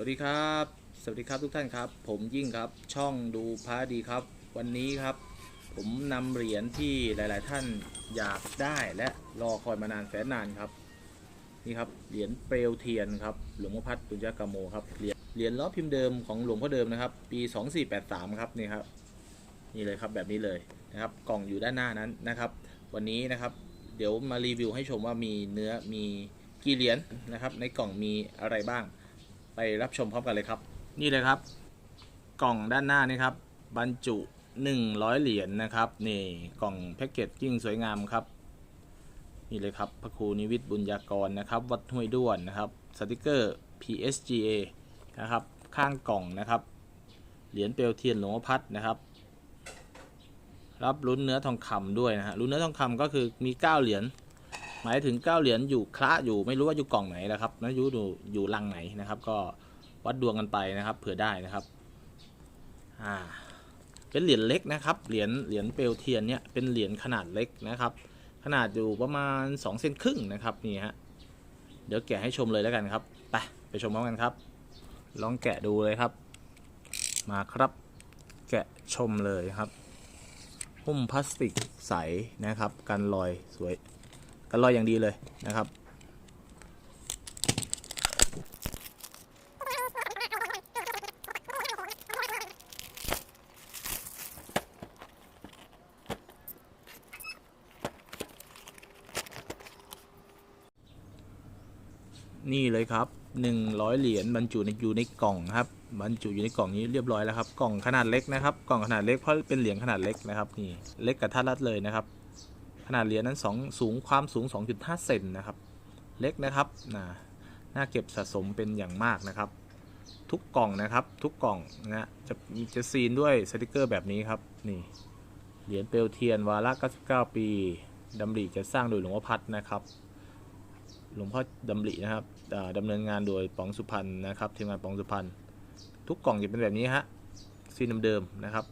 วัสดีครับ สวัสดีครับทุกท่านครับ ผมยิ่งครับช่องดูพระดีครับ วันนี้ครับ ผมนำเหรียญที่หลาย ๆ ท่านอยากได้และรอคอยมานานแสนนานครับ นี่ครับเหรียญเปลวเทียนครับหลวงพ่อพัดปุญญากามโมครับเหรียญเหรียญล้อพิมพ์เดิมของหลวงพ่อเดิมนะครับ ปี 2483 ครับนี่ครับนี่เลยครับแบบนี้เลยนะครับกล่องอยู่ด้านหน้านั้นนะครับ วันนี้นะครับ เดี๋ยวมารีวิวให้ชมว่ามีเนื้อมีกี่เหรียญนะครับ ในกล่องมีอะไรบ้าง ไปรับชมพร้อมกันเลยครับ นี่เลยครับ กล่องด้านหน้านี่ครับ บรรจุ 100 เหรียญนะครับ นี่กล่องแพ็กเกจกิ้งสวยงามครับ นี่เลยครับพระครูนิวิทย์บุญญากรนะครับ วัดห้วยด้วนนะครับสติกเกอร์ PSGA นะครับ ข้างกล่องนะครับ เหรียญเปลวเทียนหลวงพ่อพัดนะครับรับลุ้นเนื้อทองคำด้วยนะฮะลุ้นเนื้อทองคำก็คือมี 9 เหรียญ หมายถึง9เหรียญอยู่คละอยู่ไม่รู้ว่าอยู่กล่องไหนนะครับนะอยู่อยู่อยู่ลังไหนนะครับ ก็วัดดวงกันไปนะครับเผื่อได้นะครับอ่าเป็นเหรียญเล็กนะครับเหรียญเหรียญเปลวเทียนเนี่ยเป็นเหรียญขนาดเล็กนะครับ ขนาดอยู่ประมาณ2เซนครึ่งนะครับนี่ฮะเดี๋ยวแกะให้ชมเลยแล้วกันครับไปไปชมพร้อมกันครับ ลองแกะดูเลยครับ มาครับ แกะชมเลยครับ หุ้มพลาสติกใสนะครับ กันรอยสวย กันรอยอย่างดีเลยนะครับ นี่เลยครับ100 เหรียญบรรจุในอยู่ในกล่องครับบรรจุอยู่ในกล่องนี้เรียบร้อยแล้วครับ กล่องขนาดเล็กนะครับ กล่องขนาดเล็กเพราะเป็นเหรียญขนาดเล็กนะครับนี่เล็กกับท่ารัดเลยนะครับ ขนาดเหรียญนั้น2สูงความสูง 2.5 เซนนะครับ เล็กนะครับนะน่าเก็บสะสมเป็นอย่างมากนะครับ ทุกกล่องนะครับทุกกล่องนะจะจะซีนด้วยสติกเกอร์แบบนี้ครับนี่เหรียญเปลวเทียนวาระ99 ปีดำริจะสร้างโดยหลวงพ่อพัดนะครับ หลวงพ่อดำรินะครับอ่าดำเนินงานโดยป๋องสุพรรณนะครับทีมงานป๋องสุพรรณทุกกล่องจะเป็นแบบนี้ฮะซีนเดิมๆนะครับ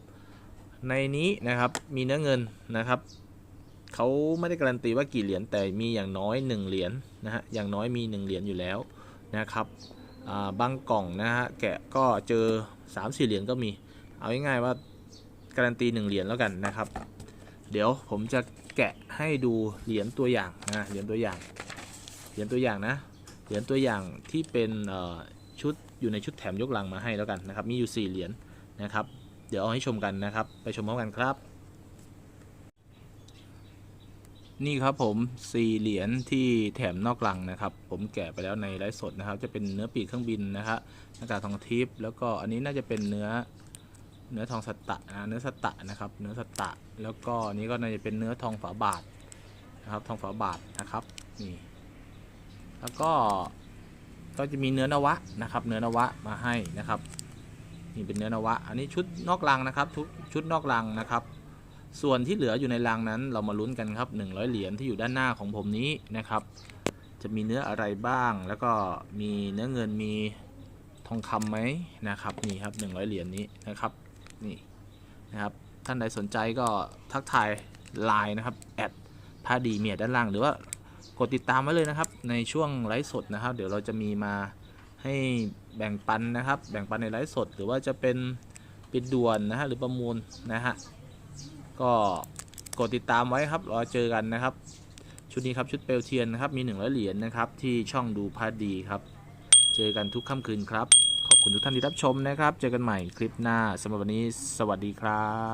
ในนี้นะครับมีเนื้อเงินนะครับ เขาไม่ได้การันตีว่ากี่เหรียญแต่มีอย่างน้อย 1 เหรียญนะฮะอย่างน้อยมี 1 เหรียญอยู่แล้วนะครับาบางกล่องนะฮะแกะก็เจอ 3 4 เหรียญก็มี เอาง่ายๆว่าการันตี 1 เหรียญแล้วกันนะครับ เดี๋ยวผมจะแกะให้ดูเหรียญตัวอย่างนะเหรียญตัวอย่างเหรียญตัวอย่างนะเหรียญตัวอย่างที่เป็นชุดอยู่ในชุดแถมยกลังมาให้แล้วกันนะครับมีอยู่ 4 เหรียญนะครับ เดี๋ยวเอาให้ชมกันนะครับ ไปชมพร้อมกันครับ นี่ครับผม4เหรียญที่แถมนอกลังนะครับ ผมแกะไปแล้วในไลฟ์สดนะครับ จะเป็นเนื้อปีกเครื่องบินนะครับหน้ากากทองทิพย์แล้วก็อันนี้น่าจะเป็นเนื้อเนื้อทองสตะนะเนื้อสตะนะครับ เนื้อสตะ แล้วก็อันนี้ก็น่าจะเป็นเนื้อทองฝาบาทนะครับ ทองฝาบาทนะครับนี่แล้วก็ก็จะมีเนื้อนวะนะครับ เนื้อนวะมาให้นะครับนี่เป็นเนื้อนวะ อันนี้ชุดนอกรังนะครับทุกชุดนอกรังนะครับ ส่วนที่เหลืออยู่ในรังนั้นเรามาลุ้นกันครับ 100 เหรียญที่อยู่ด้านหน้าของผมนี้นะครับ จะมีเนื้ออะไรบ้าง แล้วก็มีเนื้อเงินมีทองคำไหมนะครับนี่ครับ 100 เหรียญนี้นะครับนี่นะครับท่านใดสนใจก็ทักทายไลน์นะครับแอดพาดีเมียด้านล่าง หรือว่ากดติดตามไว้เลยนะครับ ในช่วงไลฟ์สดนะครับ เดี๋ยวเราจะมีมาให้แบ่งปันนะครับ แบ่งปันในไลฟ์สด หรือว่าจะเป็นปิดด่วนนะฮะหรือประมูลนะฮะ ก็กดติดตามไว้ครับรอเจอกันนะครับ ชุดนี้ครับชุดเปลวเทียนนะครับมี100เหรียญนะครับที่ช่องดูพาดีครับ เจอกันทุกค่ำคืนครับ ขอบคุณทุกท่านที่รับชมนะครับ เจอกันใหม่คลิปหน้าสำหรับวันนี้สวัสดีครับ